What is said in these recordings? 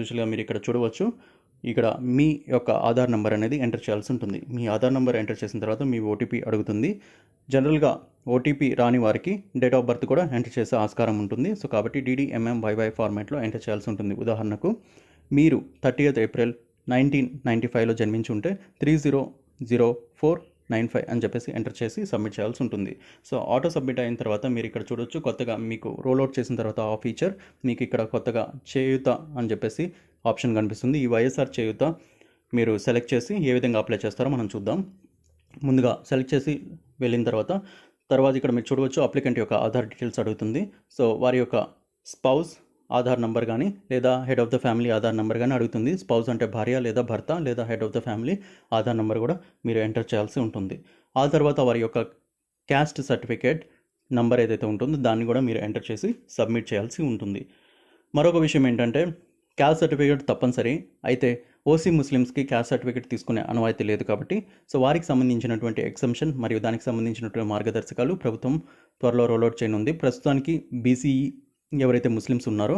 యూజువల్గా మీరు ఇక్కడ చూడవచ్చు. ఇక్కడ మీ యొక్క ఆధార్ నెంబర్ అనేది ఎంటర్ చేయాల్సి ఉంటుంది. మీ ఆధార్ నెంబర్ ఎంటర్ చేసిన తర్వాత మీ ఓటీపీ అడుగుతుంది. జనరల్గా ఓటీపీ రాని వారికి డేట్ ఆఫ్ బర్త్ కూడా ఎంటర్ చేసే ఆస్కారం ఉంటుంది. సో కాబట్టి డీడీఎంఎం వైవై ఫార్మాట్లో ఎంటర్ చేయాల్సి ఉంటుంది. ఉదాహరణకు మీరు థర్టీయత్ ఏప్రిల్ నైన్టీన్ నైంటీ ఫైవ్లో జన్మించి ఉంటే three zero zero four nine five అని చెప్పేసి ఎంటర్ చేసి సబ్మిట్ చేయాల్సి ఉంటుంది. సో ఆటో సబ్మిట్ అయిన తర్వాత మీరు ఇక్కడ చూడొచ్చు కొత్తగా మీకు రోల్ అవుట్ చేసిన తర్వాత ఆ ఫీచర్ మీకు ఇక్కడ కొత్తగా చేయుత అని చెప్పేసి ఆప్షన్ కనిపిస్తుంది. ఈ వైఎస్ఆర్ చేయుత మీరు సెలెక్ట్ చేసి ఏ విధంగా అప్లై చేస్తారో మనం చూద్దాం. ముందుగా సెలెక్ట్ చేసి వెళ్ళిన తర్వాత తర్వాత ఇక్కడ మీరు చూడవచ్చు అప్లికెంట్ యొక్క ఆధార్ డీటెయిల్స్ అడుగుతుంది. సో వారి యొక్క స్పౌస్ ఆధార్ నంబర్ కానీ లేదా head of the family Aadhaar number కానీ అడుగుతుంది. స్పౌజ్ అంటే భార్య లేదా భర్త లేదా head of the family Aadhaar number కూడా మీరు ఎంటర్ చేయాల్సి ఉంటుంది. ఆ తర్వాత వారి యొక్క క్యాస్ట్ సర్టిఫికేట్ నంబర్ ఏదైతే ఉంటుందో దాన్ని కూడా మీరు ఎంటర్ చేసి సబ్మిట్ చేయాల్సి ఉంటుంది. మరొక విషయం ఏంటంటే క్యాస్ట్ సర్టిఫికేట్ తప్పనిసరి. అయితే ఓసీ ముస్లిమ్స్కి క్యాస్ట్ సర్టిఫికేట్ తీసుకునే అనువాయితీ లేదు కాబట్టి సో వారికి సంబంధించినటువంటి ఎగ్జంప్షన్ మరియు దానికి సంబంధించినటువంటి మార్గదర్శకాలు ప్రభుత్వం త్వరలో రోల్అవుట్ చేయనుంది. ప్రస్తుతానికి బీసీఈ ఎవరైతే ముస్లిమ్స్ ఉన్నారో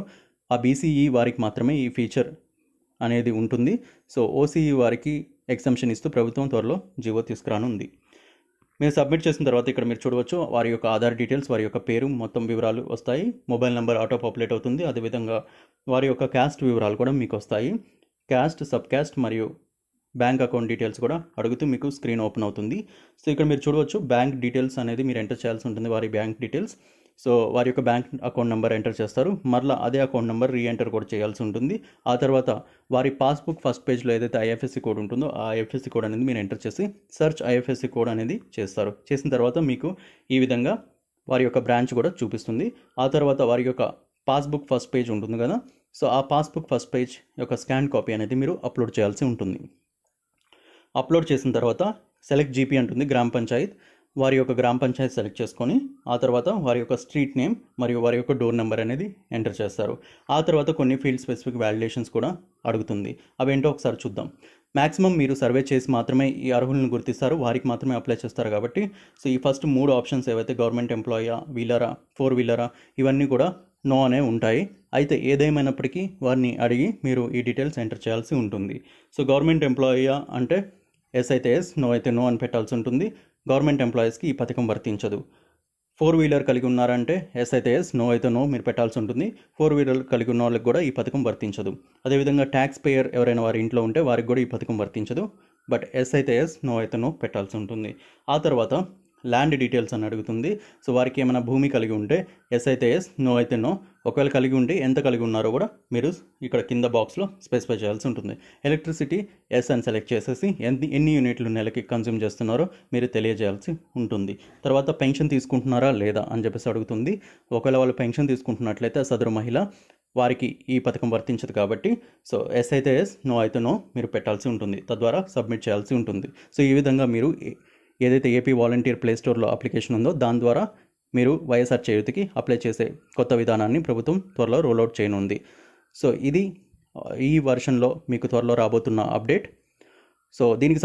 ఆ బీసీఈ వారికి మాత్రమే ఈ ఫీచర్ అనేది ఉంటుంది. సో ఓసీఈ వారికి ఎగ్జామ్షన్ ఇస్తూ ప్రభుత్వం త్వరలో జీవో తీసుకురానుంది. మీరు సబ్మిట్ చేసిన తర్వాత ఇక్కడ మీరు చూడవచ్చు వారి యొక్క ఆధార్ డీటెయిల్స్ వారి యొక్క పేరు మొత్తం వివరాలు వస్తాయి. మొబైల్ నెంబర్ ఆటో పాపులేట్ అవుతుంది. అదేవిధంగా వారి యొక్క క్యాస్ట్ వివరాలు కూడా మీకు వస్తాయి. క్యాస్ట్ సబ్ క్యాస్ట్ మరియు బ్యాంక్ అకౌంట్ డీటెయిల్స్ కూడా అడుగుతూ మీకు స్క్రీన్ ఓపెన్ అవుతుంది. సో ఇక్కడ మీరు చూడవచ్చు బ్యాంక్ డీటెయిల్స్ అనేది మీరు ఎంటర్ చేయాల్సి ఉంటుంది వారి బ్యాంక్ డీటెయిల్స్ సో వారి యొక్క బ్యాంక్ అకౌంట్ నెంబర్ ఎంటర్ చేస్తారు. మరలా అదే అకౌంట్ నెంబర్ రీ ఎంటర్ కూడా చేయాల్సి ఉంటుంది. ఆ తర్వాత వారి పాస్బుక్ ఫస్ట్ పేజ్లో ఏదైతే ఐఎఫ్ఎస్సి కోడ్ ఉంటుందో ఆ ఐఎఫ్ఎస్సి కోడ్ అనేది మీరు ఎంటర్ చేసి సెర్చ్ ఐఎఫ్ఎస్సి కోడ్ అనేది చేస్తారు. చేసిన తర్వాత మీకు ఈ విధంగా వారి యొక్క బ్రాంచ్ కూడా చూపిస్తుంది. ఆ తర్వాత వారి యొక్క పాస్బుక్ ఫస్ట్ పేజ్ ఉంటుంది కదా. సో ఆ పాస్బుక్ ఫస్ట్ పేజ్ యొక్క స్కాన్ కాపీ అనేది మీరు అప్లోడ్ చేయాల్సి ఉంటుంది. అప్లోడ్ చేసిన తర్వాత సెలెక్ట్ జీపీ అంటుంది గ్రామ పంచాయత్. వారి యొక్క గ్రామ పంచాయత్ సెలెక్ట్ చేసుకొని ఆ తర్వాత వారి యొక్క స్ట్రీట్ నేమ్ మరియు వారి యొక్క డోర్ నెంబర్ అనేది ఎంటర్ చేస్తారు. ఆ తర్వాత కొన్ని ఫీల్డ్ స్పెసిఫిక్ వ్యాలిడేషన్స్ కూడా అడుగుతుంది. అవేంటో ఒకసారి చూద్దాం. మ్యాక్సిమం మీరు సర్వే చేసి మాత్రమే ఈ అర్హులను గుర్తిస్తారు. వారికి మాత్రమే అప్లై చేస్తారు కాబట్టి సో ఈ ఫస్ట్ మూడు ఆప్షన్స్ ఏవైతే గవర్నమెంట్ ఎంప్లాయా వీలరా ఫోర్ వీలరా ఇవన్నీ కూడా నో అనే ఉంటాయి. అయితే ఏదేమైనప్పటికీ వారిని అడిగి మీరు ఈ డీటెయిల్స్ ఎంటర్ చేయాల్సి ఉంటుంది. సో గవర్నమెంట్ ఎంప్లాయీయా అంటే ఎస్ అయితే ఎస్ నో అయితే నో అని పెట్టాల్సి ఉంటుంది. గవర్నమెంట్ ఎంప్లాయీస్కి ఈ పథకం వర్తించదు. ఫోర్ వీలర్ కలిగి ఉన్నారంటే ఎస్ అయితే ఎస్ నో అయితే నో మీరు పెట్టాల్సి ఉంటుంది. ఫోర్ వీలర్ కలిగి ఉన్న వాళ్ళకి కూడా ఈ పథకం వర్తించదు. అదేవిధంగా ట్యాక్స్ పేయర్ ఎవరైనా వారి ఇంట్లో ఉంటే వారికి కూడా ఈ పథకం వర్తించదు. బట్ ఎస్ అయితే ఎస్ నో అయితే నో పెట్టాల్సి ఉంటుంది. ఆ తర్వాత ల్యాండ్ డీటెయిల్స్ అని అడుగుతుంది. సో వారికి ఏమైనా భూమి కలిగి ఉంటే ఎస్ అయితే ఎస్ నో అయితే నో ఒకవేళ కలిగి ఉంటే ఎంత కలిగి ఉన్నారో కూడా మీరు ఇక్కడ కింద బాక్స్లో స్పెసిఫై చేయాల్సి ఉంటుంది. ఎలక్ట్రిసిటీ ఎస్ అని సెలెక్ట్ చేసేసి ఎన్ని ఎన్ని యూనిట్లు నెలకి కన్జ్యూమ్ చేస్తున్నారో మీరు తెలియజేయాల్సి ఉంటుంది. తర్వాత పెన్షన్ తీసుకుంటున్నారా లేదా అని చెప్పేసి అడుగుతుంది. ఒకవేళ వాళ్ళు పెన్షన్ తీసుకుంటున్నట్లయితే సదరు మహిళ వారికి ఈ పథకం వర్తించదు కాబట్టి సో ఎస్ అయితే ఎస్ నో అయితే నో మీరు పెట్టాల్సి ఉంటుంది. తద్వారా సబ్మిట్ చేయాల్సి ఉంటుంది. సో ఈ విధంగా మీరు ఏదైతే ఏపీ వాలంటీర్ ప్లే స్టోర్లో అప్లికేషన్ ఉందో దాని ద్వారా మీరు వైఎస్ఆర్ చేయుతికి అప్లై చేసే కొత్త విధానాన్ని ప్రభుత్వం త్వరలో రోల్అవుట్ చేయనుంది. సో ఇది ఈ వర్షన్లో మీకు త్వరలో రాబోతున్న అప్డేట్ సో దీనికి